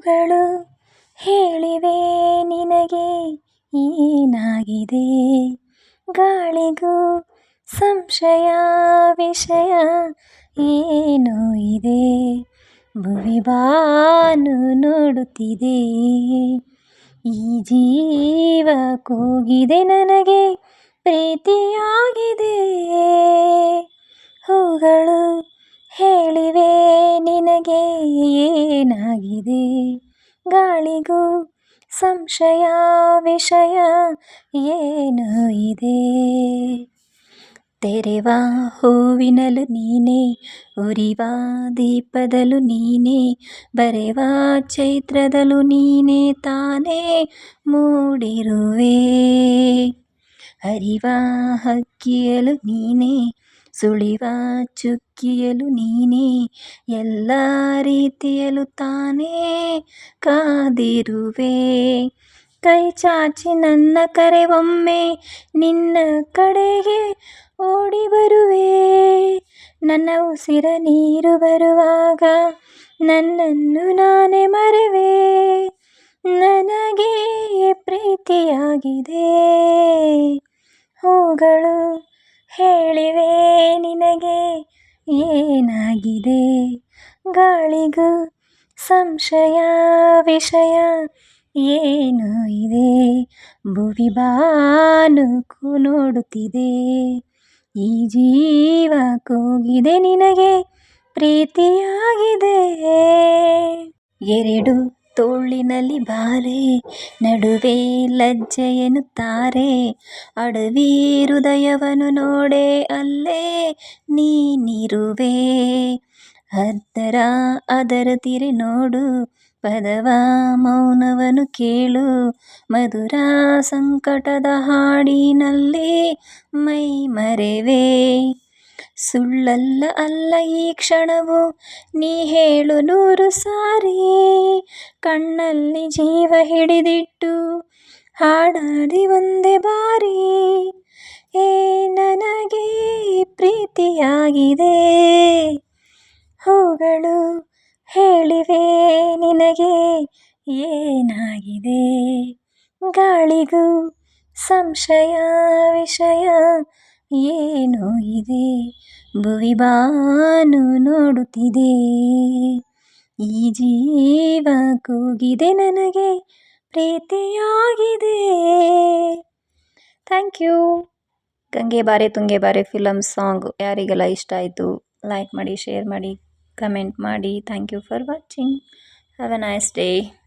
ಹೂಗಳು ಹೇಳಿವೆ ನಿನಗೆ, ಏನಾಗಿದೆ? ಗಾಳಿಗೂ ಸಂಶಯ, ವಿಷಯ ಏನು ಇದೆ. ಭುವಿ ನೋಡುತ್ತಿದೆ. ಈ ಜೀವ ಕೂಗಿದೆ ನನಗೆ ಪ್ರೀತಿಯಾಗಿದೆ ನಿನಗೆ ಏನಾಗಿದೆ? ಗಾಳಿಗೂ ಸಂಶಯ, ವಿಷಯ ಏನು ಇದೆ. ತೆರೆವ ಹೂವಿನಲು ನೀನೇ, ಉರಿವ ದೀಪದಲು ನೀನೆ, ಬರೆವ ಚೈತ್ರದಲು ನೀನೆ ತಾನೇ ಮೂಡಿರುವೆ. ಅರಿವ ಹಕ್ಕಿಯಲು ನೀನೆ ಸುಳಿವ ಚುಕ್ಕಿಯಲು ನೀನೇ, ಎಲ್ಲ ರೀತಿಯಲು ತಾನೇ ಕಾದಿರುವೆ. ಕೈ ಚಾಚಿ ನನ್ನ ಕರೆ ಒಮ್ಮೆ ನಿನ್ನ ಕಡೆಗೆ ಓಡಿ ಬರುವೆ. ನನ್ನ ಉಸಿರ ನೀರು ಬರುವಾಗ ನನ್ನನ್ನು ನಾನೇ ಮರೆವೆ. ನನಗೆ ಪ್ರೀತಿಯಾಗಿದೆ. ಹೂಗಳು ಹೇಳಿವೆ ನಿನಗೆ, ಏನಾಗಿದೆ? ಗಾಳಿಗೂ ಸಂಶಯ, ವಿಷಯ ಏನು ಇದೆ? ಭುವಿ ಬಾನುಕು ನೋಡುತ್ತಿದೆ. ಈ ಜೀವ ಕೂಗಿದೆ ನಿನಗೆ, ಪ್ರೀತಿಯಾಗಿದೆ. ಎರಡು ತೋಳಿನಲ್ಲಿ ಬಾರೆ, ನಡುವೆ ಲಜ್ಜೆ ತಾರೆ ಅಡವಿ ಹೃದಯವನ್ನು ನೋಡೆ ಅಲ್ಲೇ ನೀನಿರುವೆ ಅದರ ಅದರ ತಿರಿ ನೋಡು, ಪದವ ಮೌನವನ್ನು ಕೇಳು. ಮಧುರ ಸಂಕಟದ ಹಾಡಿನಲ್ಲಿ ಮೈ ಮರೆವೆ. ಸುಳ್ಳಲ್ಲ ಅಲ್ಲ ಈ ಕ್ಷಣವು. ನೀ ಹೇಳು ನೂರು ಸಾರಿ. ಕಣ್ಣಲ್ಲಿ ಜೀವ ಹಿಡಿದಿಟ್ಟು ಹಾಡಾಡಿ ಒಂದೇ ಬಾರಿ. ಏ ನನಗೆ ಪ್ರೀತಿಯಾಗಿದೆ. ಹೂಗಳು ಹೇಳಿವೆ ನಿನಗೆ ಏನಾಗಿದೆ. ಗಾಳಿಗೂ ಸಂಶಯ, ವಿಷಯ ಏನೋ ಇದೆ, ಭುವಿ ಬಾನು ನೋಡುತ್ತಿದೆ. ಈ ಜೀವ ಕೂಗಿದೆ ನನಗೆ, ಪ್ರೀತಿಯಾಗಿದೆ. ಥ್ಯಾಂಕ್ ಯು ಗಂಗೆ ಬಾರೆ ತುಂಗೆ ಬಾರೆ ಫಿಲಮ್ ಸಾಂಗ್ ಯಾರಿಗೆಲ್ಲ ಇಷ್ಟ ಆಯಿತು ಲೈಕ್ ಮಾಡಿ ಶೇರ್ ಮಾಡಿ ಕಮೆಂಟ್ ಮಾಡಿ. Thank you for watching have a nice day